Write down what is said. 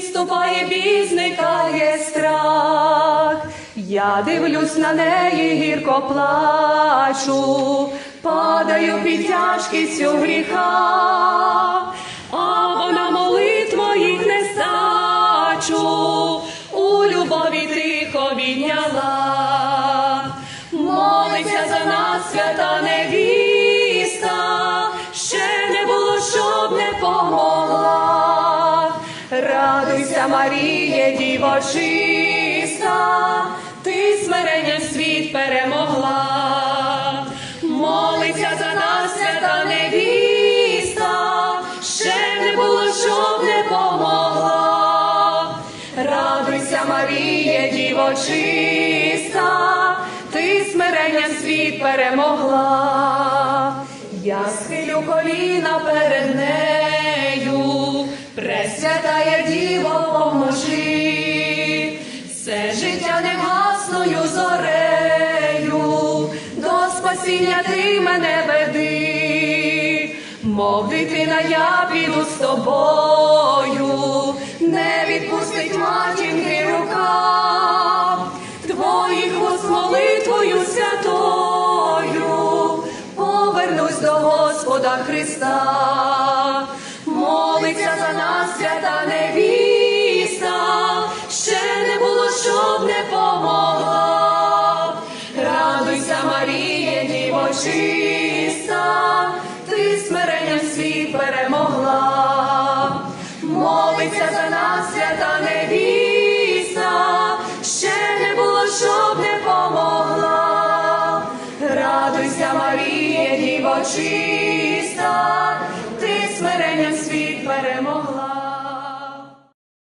відступає, біль, зникає страх. Я дивлюсь на неї, гірко плачу, падаю під тяжкістю гріха, а вона молитв моїх не сачу, у любові тихо відняла, молиться за нас, свята не. Радуйся, Маріє, діво чиста, ти смирення світ перемогла. Молиться за нас, свята невіста, ще не було, щоб не помогла. Радуйся, Маріє, діво чиста, ти смирення світ перемогла. Я схилю коліна перед нею, пресвятая діво, поможи, все життя негасною зорею, до спасіння ти мене веди, мов дитина, я піду з тобою, не відпустить матінки рука, твоїх вуст молитвою святою, повернусь до Господа Христа, молиться за нас свята невіста, ще не було, щоб не помогла. Радуйся, Маріє, діво чиста, ти смиренням світ перемогла. Молиться за нас, свята невіста, ще не було, щоб не помогла. Радуйся, Маріє, діво чиста, ти смиренням світ перемогла.